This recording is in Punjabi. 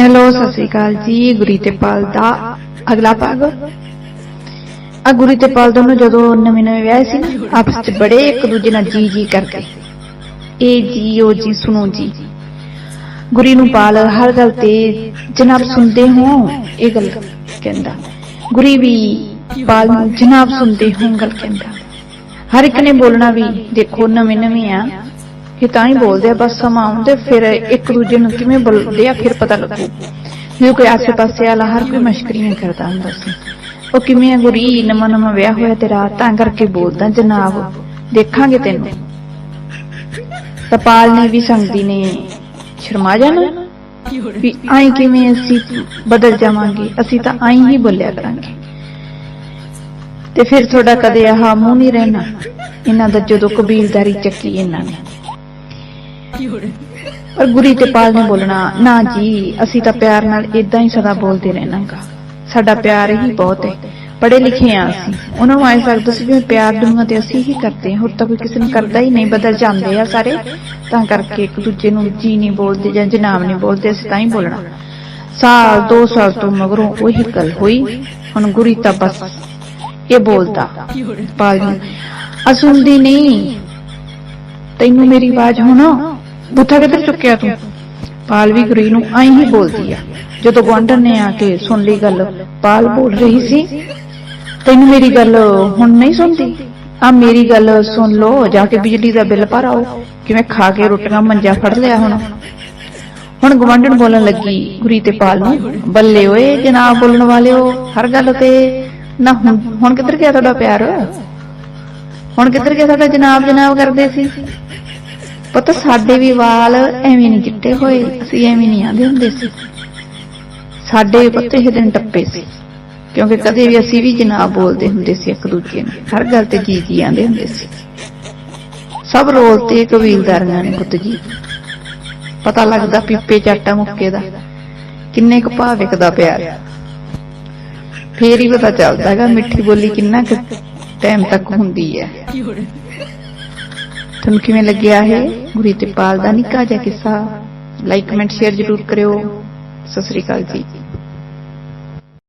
ਹੈਲੋ, ਸਤਿ ਸ੍ਰੀ ਅਕਾਲ ਜੀ, ਗੁਰੀ ਤੇ ਪਾਲ ਦਾ ਅਗਲਾ ਭਾਗ। ਆ ਗੁਰੀ ਤੇ ਪਾਲ ਦੋਨੋਂ ਜਦੋਂ ਨਵੇਂ ਨਵੇਂ ਵਿਆਹੇ ਸੀ ਨਾ, ਆਪਸ ਵਿੱਚ ਬੜੇ ਇੱਕ ਦੂਜੇ ਨਾਲ ਜੀ ਜੀ ਕਰਦੇ ਇਹ ਜੀ, ਉਹ ਜੀ, ਸੁਣੋ ਜੀ। ਗੁਰੀ ਨੂੰ ਪਾਲ, ਹਰ ਗੱਲ ਤੇ ਜਨਾਬ ਸੁਣਦੇ ਹੋ, ਇਹ ਗੱਲ ਕਹਿੰਦਾ। ਗੁਰੀ ਵੀ ਪਾਲ ਨੂੰ ਜਨਾਬ ਸੁਣਦੇ ਹੋ, ਗੱਲ ਕਹਿੰਦਾ। ਹਰ ਇੱਕ ਨੇ ਬੋਲਣਾ ਵੀ, ਦੇਖੋ, ਨਵੇਂ ਨਵੇਂ ਆ। ਇਹ ਤਾਂ ਹੀ ਬੋਲਦੇ ਆ, ਬਸ ਸਮਾਂ ਆਉਂਦੇ, ਫਿਰ ਇੱਕ ਦੂਜੇ ਨੂੰ ਕਿਵੇਂ ਬੋਲਦੇ ਆ, ਫਿਰ ਪਤਾ ਲੱਗੂ। ਜੇ ਕੋਈ ਆਸੇ ਪਾਸੇ ਵਾਲਾ ਹਰ ਕੋਈ ਮਸ਼ਕਰੀਆਂ ਕਰਦਾ ਹੁੰਦਾ ਸੀ। ਉਹ ਕਿਵੇਂ ਆ ਗੁਰੀ ਨਵਾਂ ਨਵਾਂ ਵਿਆਹ ਹੋਇਆ ਤੇਰਾ ਤਾਂ ਕਰਕੇ ਬੋਲਦਾ, ਜਨਾਬ, ਦੇਖਾਂਗੇ ਤੈਨੂੰ। ਤਪਾਲ ਨੇ ਵੀ ਸੰਗਦੀ ਨੇ ਸ਼ਰਮਾ ਜਾਣਾ? ਵੀ ਆਈ ਕਿਵੇਂ ਅਸੀਂ ਬਦਲ ਜਾਵਾਂਗੇ? ਅਸੀਂ ਤਾਂ ਆਈ ਹੀ ਬੋਲਿਆ ਕਰਾਂਗੇ। ਤੇ ਫਿਰ ਤੁਹਾਡਾ ਕਦੇ ਆਹ ਮੂੰਹ ਨਹੀਂ ਰਹਿਣਾ? ਇਹਨਾਂ ਦਾ ਜਦੋਂ ਕਬੀਲਦਾਰੀ ਚੱਕੀ ਇਹਨਾਂ ਨੇ। ਪਰ ਗੁਰੀ ਤੇ ਪਾਲ ਨੇ ਬੋਲਣਾ ਨਾ ਜੀ ਅਸੀਂ ਤਾਂ ਪਿਆਰ ਨਾਲ ਇਦਾਂ ਹੀ ਸਦਾ ਬੋਲਦੇ ਰਹਿਣਾਗਾ। ਸਾਡਾ ਪਿਆਰ ਹੀ ਬਹੁਤ ਹੈ। ਪੜੇ ਲਿਖੇ ਆ ਅਸੀਂ। ਉਹਨਾਂ ਨੂੰ ਐਂ ਲੱਗਦਾ ਸੀ ਵੀ ਪਿਆਰ ਦੁਨੀਆ ਤੇ ਅਸੀਂ ਹੀ ਕਰਦੇ ਹਾਂ। ਹੋਰ ਤਾਂ ਕੋਈ ਕਿਸੇ ਨੂੰ ਕਰਦਾ ਹੀ ਨਹੀਂ ਬਦਲ ਜਾਂਦੇ ਆ ਸਾਰੇ। ਤਾਂ ਕਰਕੇ ਇੱਕ ਦੂਜੇ ਨੂੰ ਜੀ ਨਹੀਂ ਬੋਲਦੇ ਜਾਂ ਜਨਾਬ ਨਹੀਂ ਬੋਲਦੇ ਅਸੀਂ ਤਾਂ ਹੀ ਬੋਲਣਾ। ਸਾਲ ਦੋ ਸਾਲ ਤੋਂ ਮਗਰੋਂ ਉਹੀ ਗੱਲ ਹੋਈ। ਹੁਣ ਗੁਰੀ ਤਾਂ ਬਸ ਇਹ ਬੋਲਦਾ। ਪਾਲ ਨੂੰ ਅਸੁਣਦੀ ਨਹੀਂ। ਤੈਨੂੰ ਮੇਰੀ ਆਵਾਜ਼ ਹੁਣ ਬੁੱਥਾ ਕਿੱਧਰ ਚੁੱਕਿਆ ਤੂੰ? ਪਾਲ ਵੀ ਗੁਰੀ ਨੂੰ ਆਈ ਹੀ ਬੋਲਦੀ ਆ। ਜਦੋਂ ਗਵਾਂਢਣ ਨੇ ਆ ਕੇ ਸੁਣ ਲਈ ਗੱਲ, ਪਾਲ ਬੋਲ ਰਹੀ ਸੀ, ਤੈਨੂੰ ਮੇਰੀ ਗੱਲ ਹੁਣ ਨਹੀਂ ਸੁਣਦੀ? ਆ ਮੇਰੀ ਗੱਲ ਸੁਣ ਲਓ, ਜਾ ਕੇ ਬਿਜਲੀ ਦਾ ਬਿੱਲ ਭਰ ਆਓ ਕਿਵੇਂ ਖਾ ਕੇ ਰੋਟੀਆਂ ਮੰਜਾ ਫੜ ਲਿਆ ਹੁਣ। ਹੁਣ ਗਵਾਂਢਣ ਬੋਲਣ ਲੱਗੀ ਗੁਰੀ ਤੇ ਪਾਲ ਨੂੰ, ਬੱਲੇ ਓਏ ਜਨਾਬ ਬੋਲਣ ਵਾਲਿਓ, ਹਰ ਗੱਲ ਤੇ ਨਾ ਹੁਣ ਹੁਣ ਕਿੱਧਰ ਗਿਆ ਤੁਹਾਡਾ ਪਿਆਰ? ਹੁਣ ਕਿੱਧਰ ਗਿਆ ਸਾਡਾ ਜਨਾਬ ਜਨਾਬ ਕਰਦੇ ਸੀ? ਪੁੱਤ, ਸਾਡੇ ਵੀ ਵਾਲ ਐਵੇਂ ਨਹੀਂ ਚਿੱਟੇ ਹੋਏ। ਅਸੀਂ ਐਵੇਂ ਨਹੀਂ ਆਂਦੇ ਹੁੰਦੇ ਸੀ। ਸਾਡੇ ਪੱਤੇ, ਇਹ ਦਿਨ ਟੱਪੇ ਸੀ। ਕਿਉਂਕਿ ਕਦੇ ਵੀ ਅਸੀਂ ਵੀ ਜਨਾਬ ਬੋਲਦੇ ਹੁੰਦੇ ਸੀ ਇੱਕ ਦੂਜੇ ਨੂੰ। ਹਰ ਗੱਲ ਤੇ ਜੀ ਜੀ ਆਂਦੇ ਹੁੰਦੇ ਸੀ। ਸਭ ਰੋਲ ਤੇ ਕਬੀਲਦਾਰੀਆਂ ਨੇ ਪੁੱਤ ਜੀ। ਪਤਾ ਲੱਗਦਾ ਪੀਪੇ ਚਾਟਾ ਮੁੱਕੇ ਦਾ। ਕਿੰਨੇ ਕੁ ਭਾਅ ਵਿਕਦਾ ਪਿਆਰ ਫੇਰ ਹੀ ਪਤਾ ਚੱਲਦਾ ਹੈਗਾ ਮਿੱਠੀ ਬੋਲੀ ਕਿੰਨਾ ਕੁ ਟਾਈਮ ਤੱਕ ਹੁੰਦੀ ਹੈ। ਤੁਹਾਨੂੰ ਕਿਵੇਂ ਲੱਗਿਆ ਹੈ ਗੁਰੀ ਤੇ ਦਾ ਨਿੱਕਾ ਜਿਹਾ ਕਿੱਸਾ। ਲਾਈਕ ਕਮੈਂਟ ਸ਼ੇਅਰ ਜ਼ਰੂਰ ਕਰਿਓ। ਸਤਿ ਸ੍ਰੀ ਅਕਾਲ ਜੀ।